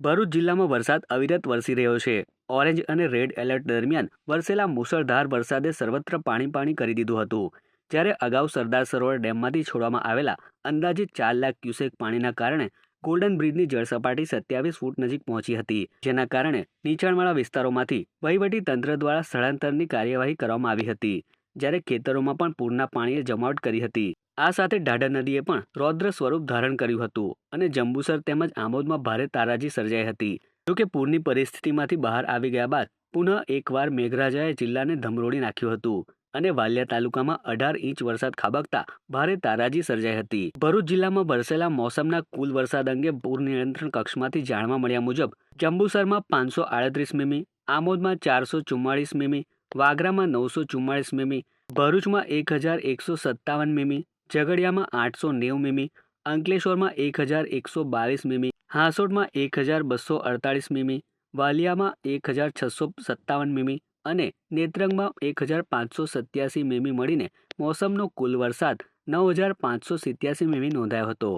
ભરૂચ જિલ્લામાં વરસાદ અવિરત વરસી રહ્યો છે. ઓરેન્જ અને રેડ એલર્ટ દરમિયાન વરસેલા મુશળધાર વરસાદે સર્વત્ર પાણી પાણી કરી દીધું હતું. જ્યારે અગાઉ સરદાર સરોવર ડેમમાંથી છોડવામાં આવેલા અંદાજિત ચાર લાખ ક્યુસેક પાણીના કારણે ગોલ્ડન બ્રિજની જળસપાટી સત્યાવીસ ફૂટ નજીક પહોંચી હતી. જેના કારણે નીચાણવાળા વિસ્તારોમાંથી વહીવટી તંત્ર દ્વારા સ્થળાંતરની કાર્યવાહી કરવામાં આવી હતી. જ્યારે ખેતરોમાં પણ પૂરના પાણીએ જમાવટ કરી હતી. આ સાથે ઢાઢર નદીએ પણ રૌદ્ર સ્વરૂપ ધારણ કર્યું હતું અને જંબુસર તેમજ આમોદમાં ભારે તારાજી સર્જાઈ હતી. જોકે પૂરની પરિસ્થિતિમાંથી બહાર આવી ગયા બાદ પુનઃ એકવાર મેઘરાજાએ જિલ્લાને ધમરોડી નાખ્યું હતું અને વાલિયા તાલુકામાં અઢાર ઇંચ વરસાદ ખાબકતા ભારે તારાજી સર્જાઈ હતી. ભરૂચ જિલ્લામાં વરસેલા મોસમના કુલ વરસાદ અંગે પૂર નિયંત્રણ કક્ષમાંથી જાણવા મળ્યા મુજબ જંબુસરમાં પાંચસો આડત્રીસ મીમી, આમોદમાં ચારસો ચુમ્માળીસ મીમી, વાગરામાં નવસો ચુમ્માળીસ મીમી, ભરૂચમાં એક હજાર એકસો સત્તાવન મીમી ઝઘડિયામાં આઠસો નેવું મીમી, અંકલેશ્વરમાં એક હજાર એકસો બાવીસ મીમી, હાંસોટમાં એક હજાર બસો અડતાળીસ મીમી, વાલિયામાં એક હજાર છસો સત્તાવન મીમી અને નેત્રંગમાં એક હજાર પાંચસો સત્યાસી મીમી મળીને મોસમનો કુલ વરસાદ નવ હજાર પાંચસો સિત્યાસી મીમી નોંધાયો હતો.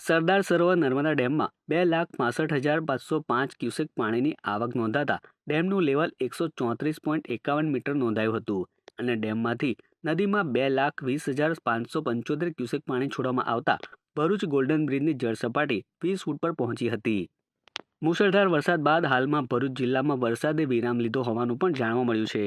સરદાર સરોવર નર્મદા ડેમમાં બે લાખ પાસઠ હજાર પાંચસો પાંચ ક્યુસેક પાણીની આવક નોંધાતા ડેમનું લેવલ એકસો ચોત્રીસ પોઈન્ટ એકાવન મીટર નોંધાયું હતું. અને ડેમમાંથી નદીમાં બે લાખ વીસ હજાર પાંચસો પંચોતેર ક્યુસેક પાણી છોડવામાં આવતા ભરૂચ ગોલ્ડન બ્રિજની જળસપાટી વીસ ફૂટ પર પહોંચી હતી. મુશળધાર વરસાદ બાદ હાલમાં ભરૂચ જિલ્લામાં વરસાદે વિરામ લીધો હોવાનું પણ જાણવા મળ્યું છે.